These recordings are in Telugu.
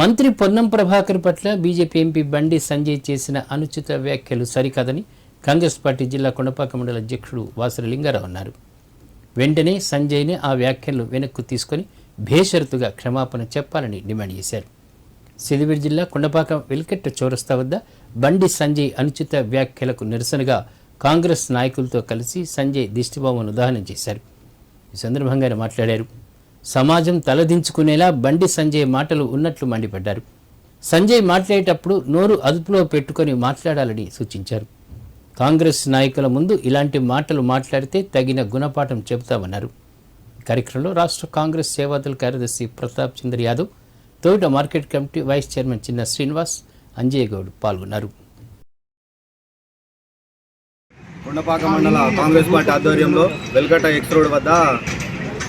మంత్రి పొన్నం ప్రభాకర్ పట్ల బీజేపీ ఎంపీ బండి సంజయ్ చేసిన అనుచిత వ్యాఖ్యలు సరికాదని కాంగ్రెస్ పార్టీ జిల్లా కొండపాక మండల అధ్యక్షుడు వాసరి లింగారావు అన్నారు. వెంటనే సంజయ్ని ఆ వ్యాఖ్యలు వెనక్కు తీసుకొని భేషరతుగా క్షమాపణ చెప్పాలని డిమాండ్ చేశారు. సిద్దిపేట జిల్లా కొండపాక వెల్కెట్ట చౌరస్తా వద్ద బండి సంజయ్ అనుచిత వ్యాఖ్యలకు నిరసనగా కాంగ్రెస్ నాయకులతో కలిసి సంజయ్ దిష్టిబొమ్మను దహనం చేశారు. ఈ సందర్భంగా ఆయన మాట్లాడారు. సమాజం తలదించుకునేలా బండి సంజయ్ మాటలు ఉన్నట్లు మండిపడ్డారు. సంజయ్ మాట్లాడేటప్పుడు నోరు అదుపులో పెట్టుకొని మాట్లాడాలని సూచించారు. కాంగ్రెస్ నాయకుల ముందు ఇలాంటి మాటలు మాట్లాడితే తగిన గుణపాఠం చెబుతామన్నారు. కార్యక్రమంలో రాష్ట్ర కాంగ్రెస్ సేవాదళ కార్యదర్శి ప్రతాప్ చంద్ర యాదవ్ తోట మార్కెట్ కమిటీ వైస్ చైర్మన్ చిన్న శ్రీనివాస్ అంజయ్ గౌడ్ పాల్గొన్నారు. కొండపాక మండల కాంగ్రెస్ పార్టీ ఆధ్వర్యంలో వెల్కట ఎక్స్ రోడ్ వద్ద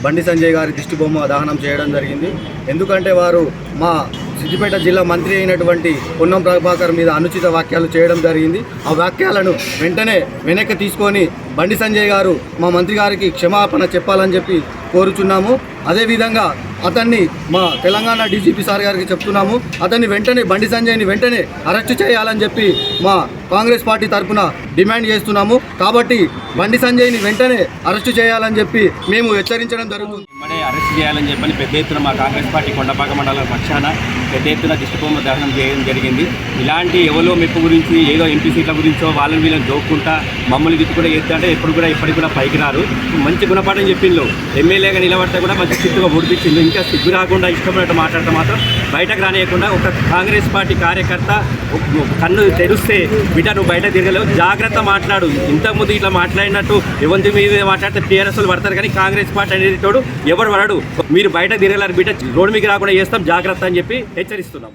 బండి సంజయ్ గారి దిష్టిబొమ్మ దహనం చేయడం జరిగింది. ఎందుకంటే వారు మా సిద్దిపేట జిల్లా మంత్రి అయినటువంటి పొన్నం ప్రభాకర్ మీద అనుచిత వాక్యాలు చేయడం జరిగింది. ఆ వాక్యాలను వెంటనే వెనక్కి తీసుకొని బండి సంజయ్ గారు మా మంత్రి గారికి క్షమాపణ చెప్పాలని చెప్పి కోరుచున్నాము. అదేవిధంగా అతన్ని మా తెలంగాణ డీజీపీ సార్ గారికి చెప్తున్నాము. అతన్ని వెంటనే బండి సంజయ్ని వెంటనే అరెస్ట్ చేయాలని చెప్పి మా కాంగ్రెస్ పార్టీ తరఫున డిమాండ్ చేస్తున్నాము. కాబట్టి బండి సంజయ్ని వెంటనే అరెస్ట్ చేయాలని చెప్పి మేము హెచ్చరించడం జరుగుతుంది. చేయాలని చెప్పని పెద్ద ఎత్తున మా కాంగ్రెస్ పార్టీ కొండపాక మండల పక్షాన పెద్ద ఎత్తున దిష్టిబొమ్మ దహనం చేయడం జరిగింది. ఇలాంటి ఎవరో మెప్పు గురించి ఏదో ఎంపీ సీట్ల గురించో వాళ్ళని వీళ్ళని జోక్కుంటా మమ్మల్ని గిట్టు కూడా చేస్తుంటే ఎప్పుడు కూడా ఇప్పటికి కూడా పైకి రారు. మంచి గుణపాఠం చెప్పిండ్రు ఎమ్మెల్యేగా నిలబడితే కూడా మంచి చిత్తుగా ఓడిపించింది ఇంకా సిగ్గు రాకుండా ఇష్టమైనట్టు మాట్లాడితే మాత్రం బయటకు రానియకుండా ఒక కాంగ్రెస్ పార్టీ కార్యకర్త ఒక కన్ను తెరిస్తే బిడ్డ నువ్వు బయట తిరగలేవు. జాగ్రత్త మాట్లాడు. ఇంతకుముందు ఇట్లా మాట్లాడినట్టు ఎవరి మీద మాట్లాడితే టీఆర్ఎస్లు పడతారు కానీ కాంగ్రెస్ పార్టీ అనేది తోడు ఎవరు పడడు మీరు బయట తిరగలేరు బిడ్డ రోడ్డు మీకు రాకుండా చేస్తాం జాగ్రత్త అని చెప్పి హెచ్చరిస్తున్నాం.